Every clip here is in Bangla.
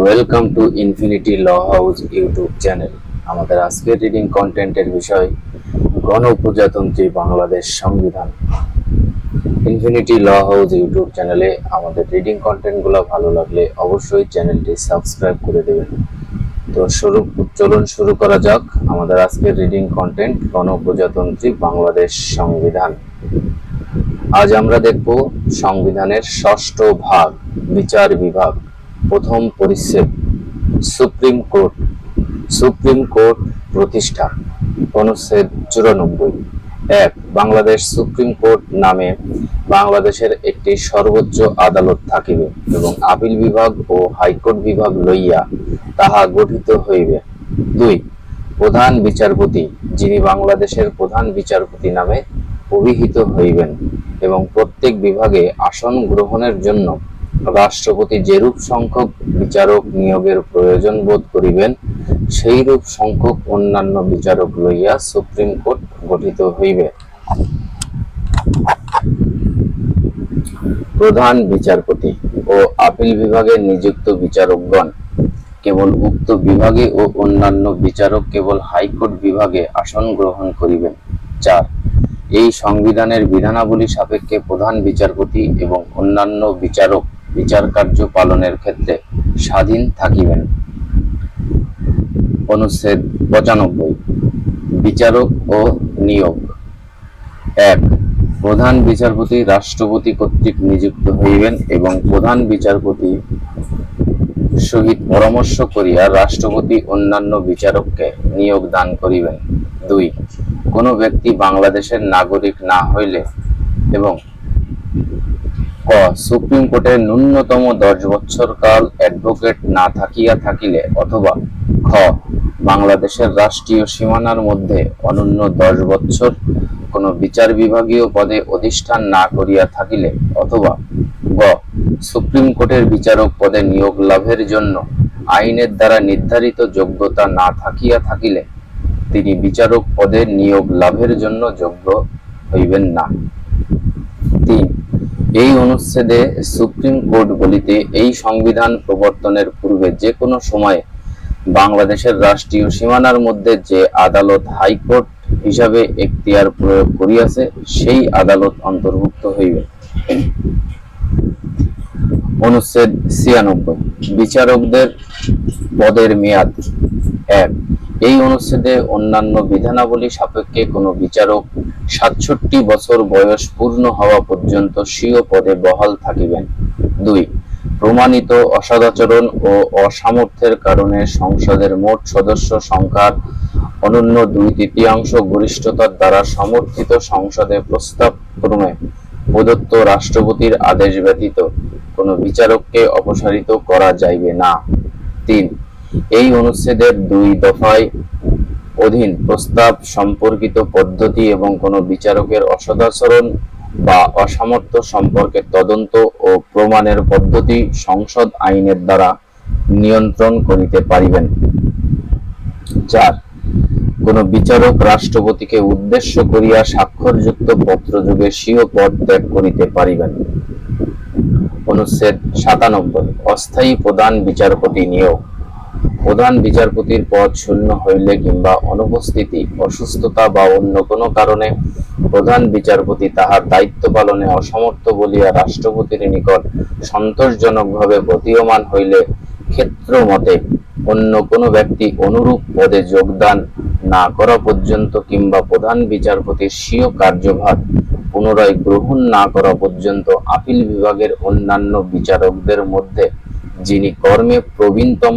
Welcome to infinity law house YouTube channel আমাদের আজকের রিডিং কন্টেন্টের বিষয় গণপ্রজাতন্ত্রী বাংলাদেশ সংবিধান। ইনফিনিটি ল হাউস ইউটিউব চ্যানেলে আমাদের রিডিং কন্টেন্টগুলো ভালো লাগলে অবশ্যই চ্যানেলটি সাবস্ক্রাইব করে দেবেন। তো শুরু, চলুন শুরু করা যাক আমাদের আজকের রিডিং কন্টেন্ট গণপ্রজাতন্ত্রী বাংলাদেশ সংবিধান। আজ আমরা দেখব সংবিধানের ষষ্ঠ ভাগ, বিচার বিভাগ। প্রথম পরিচ্ছেদ, সুপ্রিম কোর্ট সুপ্রিম কোর্ট প্রতিষ্ঠা, অনুচ্ছেদ চুরানব্বই। এক, বাংলাদেশ সুপ্রিম কোর্ট নামে বাংলাদেশের একটি সর্বোচ্চ আদালত থাকিবে এবং আপিল বিভাগ ও হাইকোর্ট বিভাগ লইয়া তাহা গঠিত হইবে। দুই, প্রধান বিচারপতি, যিনি বাংলাদেশের প্রধান বিচারপতি নামে অভিহিত হইবেন এবং প্রত্যেক বিভাগে আসন গ্রহণের জন্য রাষ্ট্রপতি যেরূপ সংখ্যক বিচারক নিয়োগের প্রয়োজন বোধ করিবেন সেই রূপ সংখ্যক অন্যান্য বিচারক লইয়া সুপ্রিম কোর্ট গঠিত হইবে। প্রধান বিচারপতি ও আপিল বিভাগে নিযুক্ত বিচারকগণ কেবল উক্ত বিভাগে ও অন্যান্য বিচারক কেবল হাইকোর্ট বিভাগে আসন গ্রহণ করিবেন। চার, এই সংবিধানের বিধানাবলী সাপেক্ষে প্রধান বিচারপতি এবং অন্যান্য বিচারক বিচার কার্য পালনের ক্ষেত্রে স্বাধীন থাকিবেন। অনুচ্ছেদ পঁচানব্বই, বিচারক ও নিয়োগ। এক, প্রধান বিচারপতি রাষ্ট্রপতি কর্তৃক নিযুক্ত হইবেন এবং প্রধান বিচারপতি সহিত পরামর্শ করিয়া রাষ্ট্রপতি অন্যান্য বিচারককে নিয়োগ দান করিবেন। দুই, কোনো ব্যক্তি বাংলাদেশের নাগরিক না হইলে এবং ক, সুপ্রিম কোর্টে ন্যূনতম দশ বছর কাল অ্যাডভোকেট না থাকিয়া থাকিলে অথবা খ, বাংলাদেশের রাষ্ট্রীয় সীমানার মধ্যে অনন্য দশ বছর কোনো বিচার বিভাগীয় পদে অধিষ্ঠান না করিয়া থাকিলে অথবা গ, সুপ্রিম কোর্টের বিচারক পদে নিয়োগ লাভের জন্য আইনের দ্বারা নির্ধারিত যোগ্যতা না থাকিয়া থাকিলে তিনি বিচারক পদে নিয়োগ লাভের জন্য যোগ্য হইবেন না। এই অনুচ্ছেদে সুপ্রিম কোর্ট বলিতে এই সংবিধান প্রবর্তনের পূর্বে যে কোনো সময়ে বাংলাদেশের রাষ্ট্রীয় সীমানার মধ্যে যে আদালত হাইকোর্ট হিসাবে এখতিয়ার প্রয়োগ করিয়াছে, সেই আদালত অন্তর্ভুক্ত হইবে। অনুচ্ছেদ ছিয়ানব্বই। বিচারকদের পদের মেয়াদ এক। এই অনুচ্ছেদে অন্যান্য বিধানাবলী সাপেক্ষে কোনো বিচারক সাতষট্টি বছর বয়স পূর্ণ হওয়া পর্যন্ত স্বীয় পদে বহাল থাকিবেন। দুই, প্রমাণিত অসদাচরণ ও অসামর্থ্যের কারণে সংসদের মোট সদস্য সংখ্যার অনন্য দুই তৃতীয়াংশ গরিষ্ঠতার দ্বারা সমর্থিত সংসদে প্রস্তাব ক্রমে প্রদত্ত রাষ্ট্রপতির আদেশ ব্যতীত কোনো বিচারককে অপসারিত করা যাইবে না। তিন, এই অনুচ্ছেদের দুই দফায় অধীন প্রস্তাব, সম্পর্কিত পদ্ধতি এবং কোনো বিচারকের অসদাচরণ বা অসামর্থ্য সম্পর্কে তদন্ত ও প্রমাণের পদ্ধতি সংসদ আইনের দ্বারা নিয়ন্ত্রণ করিতে পারিবেন। চার, কোন বিচারক রাষ্ট্রপতিকে উদ্দেশ্য করিয়া স্বাক্ষরযুক্ত পত্রযোগে স্বীয় পদ ত্যাগ করিতে পারিবেন। অনুচ্ছেদ সাতানব্বই, অস্থায়ী প্রধান বিচারপতি নিয়োগ। প্রধান বিচারপতির পদ শূন্য হইলে কিংবা অনুপস্থিতি, অসুস্থতা বা অন্য কোনো কারণে প্রধান বিচারপতি তাহার দায়িত্ব পালনে অসমর্থ বলিয়া রাষ্ট্রপতির নিকট সন্তোষজনকভাবে প্রতীয়মান হইলে ক্ষেত্র মতে অন্য কোনো ব্যক্তি অনুরূপ পদে যোগদান না করা পর্যন্ত কিংবা প্রধান বিচারপতির স্বীয় কার্যভার পুনরায় গ্রহণ না করা পর্যন্ত আপিল বিভাগের অন্যান্য বিচারকদের মধ্যে, যিনি কর্মে প্রবীণতম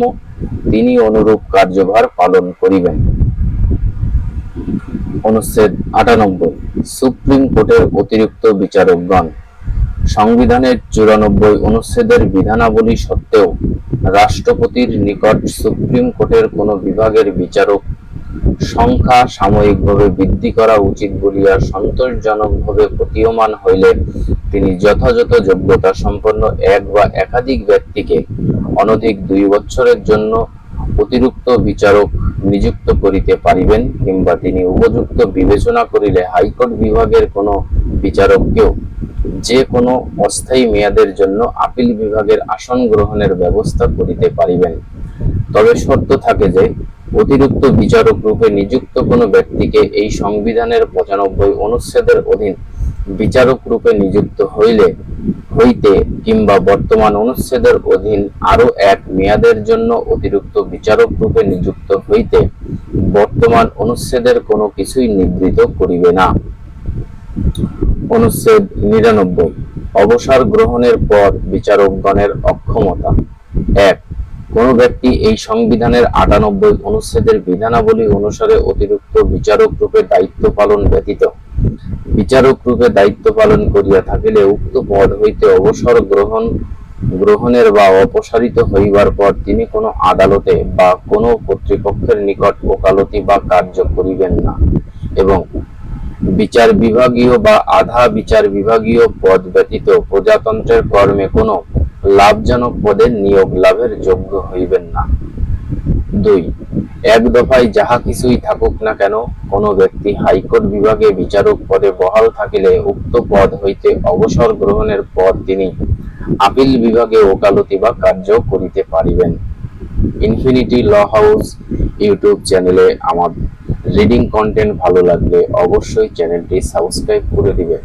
তিনি অনুরূপ কার্যভার পালন করিবেন। অনুচ্ছেদ আটানব্বই, সুপ্রিম কোর্টের অতিরিক্ত বিচারকগণ, সংবিধানের চুরানব্বই অনুচ্ছেদের বিধানাবলী সত্ত্বেও রাষ্ট্রপতির নিকট সুপ্রিম কোর্টের কোন বিভাগের বিচারক সংখ্যা সাময়িকভাবে বৃদ্ধি করা উচিত বলিয়া সন্তোষজনকভাবে প্রতীয়মান হইলে তিনি যথাযথ যোগ্যতা সম্পন্ন এক বা একাধিক ব্যক্তিকে অনধিক দুই বছরের জন্য অতিরিক্ত বিচারক নিযুক্ত করিতে পারিবেন কিংবা তিনি উপযুক্ত বিবেচনা করিলে হাইকোর্ট বিভাগের কোনো বিচারককেও যে কোনো অস্থায়ী মেয়াদের জন্য আপিল বিভাগের আসন গ্রহণের ব্যবস্থা করিতে পারিবেন। তবে শর্ত থাকে যে, অতিরিক্ত বিচারক রূপে নিযুক্ত কোনো ব্যক্তিকে এই সংবিধানের পঁচানব্বই অনুচ্ছেদের অধীন বিচারক রূপে নিযুক্ত হইলে হইতে কিংবা বর্তমান অনুচ্ছেদের অধীন আরও এক মেয়াদের জন্য অতিরিক্ত বিচারক রূপে নিযুক্ত হইতে বর্তমান অনুচ্ছেদের কোনো কিছুই নিবৃত করিবে না। অনুচ্ছেদ নিরানব্বই, অবসর গ্রহণের পর বিচারকগণের অক্ষমতা। এক, কোন ব্যক্তি এই সংবিধানের আটানব্বই অনুচ্ছেদের বিধানাবলী অনুসারে অতিরিক্ত বিচারক রূপে দায়িত্ব পালন ব্যতীত বিচারক রূপে দায়িত্ব পালন করিয়া থাকিলে উক্ত পদ হইতে অবসর গ্রহণ, গ্রহণের বা অপসারিত হইবার পর তিনি কোনো আদালতে বা কোনো কর্তৃপক্ষের নিকট ওকালতি বা কার্য করিবেন না এবং বিচার বিভাগীয় বা আধা বিচার বিভাগীয় পদ ব্যতীত প্রজাতন্ত্রের কর্মে কোনো লাভজনক পদে নিয়োগ লাভের যোগ্য হইবেন না। দুই এক দফায় যাহা কিছুই থাকুক না কেন, কোনো ব্যক্তি হাইকোর্ট বিভাগে বিচারক পদে বহাল থাকিলে উক্ত পদ হইতে অবসর গ্রহণের পর তিনি আপিল বিভাগে ওকালতি বা কার্য করিতে পারিবেন। ইনফিনিটি ল হাউস ইউটিউব চ্যানেলে আমার রিডিং কন্টেন্ট ভালো লাগলে অবশ্যই চ্যানেলটি সাবস্ক্রাইব করে দিবেন।